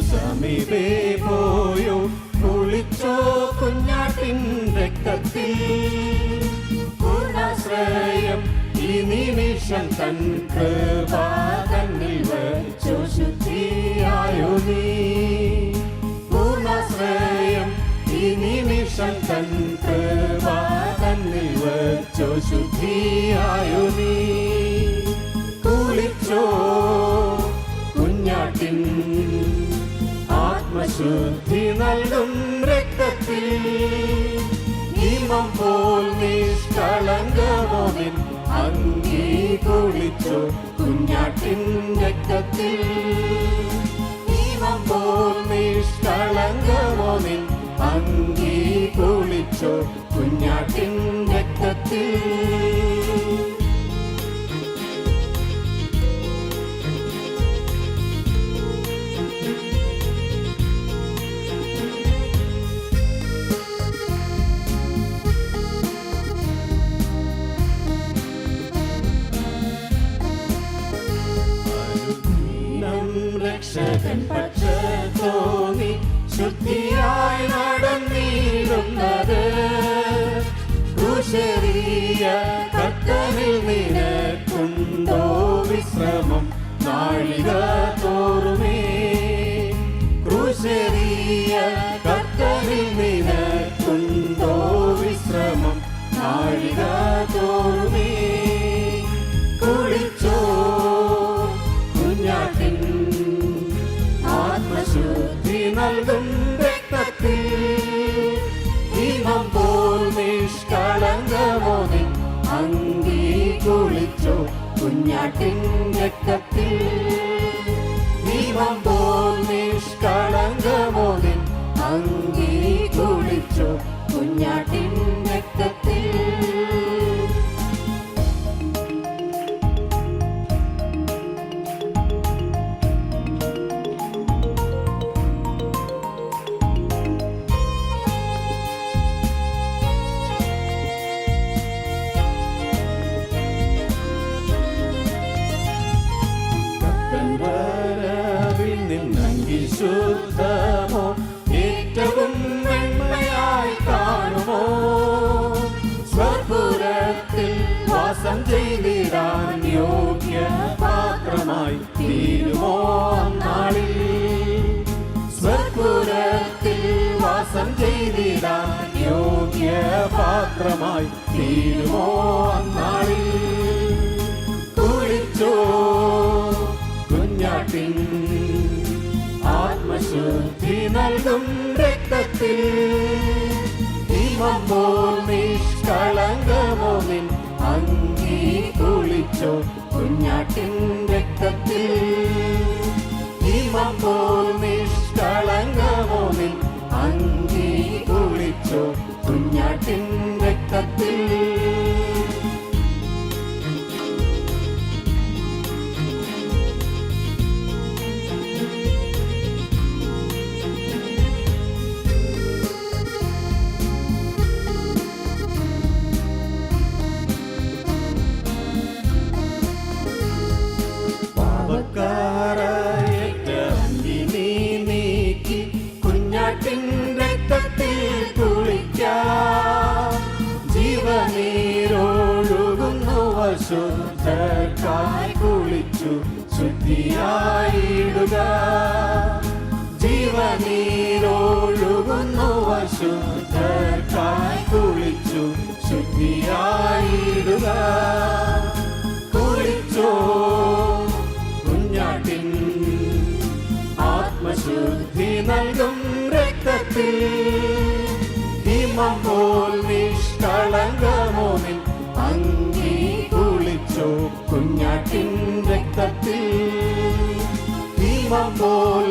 സമീപേ പോയോ. കുളിച്ചോ കുഞ്ഞാട്ടിൻ രക്തത്തിൽ. പൂർണാശ്രയം ഈ നിമിഷം തൻ കൃപ തന്നിൽ വച്ചു ശുദ്ധിയായോ നീ. പൂർണാശ്രയം ഈ നിമിഷം തൻ കൃപ തന്നിൽ വച്ചു ശുദ്ധിയായോ നീ. കുളിച്ചോ ആത്മശുദ്ധി നൽകും രക്തത്തിൽ. നിയമം പോൽ നിഷ്കളങ്കമോനിൻ അങ്കി കുളിച്ചു കുഞ്ഞാട്ടിൻ രക്തത്തിൽ. നിയമം പോൽ നിഷ്കളങ്കമോനിൻ അങ്കി കുളിച്ചു കുഞ്ഞാട്ടിൻ രക്തത്തിൽ. രക്ഷകൻ പക്ഷത്തോന്നി ശുദ്ധിയായി നടന്നിരുന്നത്. കുശരീയ കത്തനിൽ നിനക്കുണ്ടോ വിശ്രമം? നാഴിക തോറുമേ. ക്രൂശരീയ കത്തനിൽ നിനക്കുണ്ടോ വിശ്രമം? നാഴിക കുഞ്ഞാട്ടിൻ രക്തത്തിൽ പാത്രമായി തീരുമോ അന്നാളിൽ സ്വർപ്പുരത്തിൽ വാസം പാത്രമായി തീരുമോ നാളിൽ കുളിച്ചോ കുഞ്ഞാട്ടിൻ ആത്മശുദ്ധി നൽകും രക്തത്തിൽ. ഹിമമോ നിഷ്കളങ്കമോ നിൻ അങ്കി കുളിച്ചോ കുഞ്ഞാട്ടിൻ രക്തത്തിൽ ഹിമം പോൽ നിഷ്കളങ്കമോനിൻ അങ്കി കുളിച്ചോ കുഞ്ഞാട്ടിൻ വശുദ്ധർക്കായി കുളിച്ചു ശുദ്ധിയായിടുക. ജീവനീരൊഴുകുന്നു വശുദ്ധർക്കായി കുളിച്ചു ശുദ്ധിയായിടുക. കുളിച്ചോ കുഞ്ഞാട്ടിൻ ആത്മശുദ്ധി നൽകും രക്തത്തിൽ. ഹിമം പോൽ നിഷ്കളങ്കമോനിൻ ഹിമം പോൽ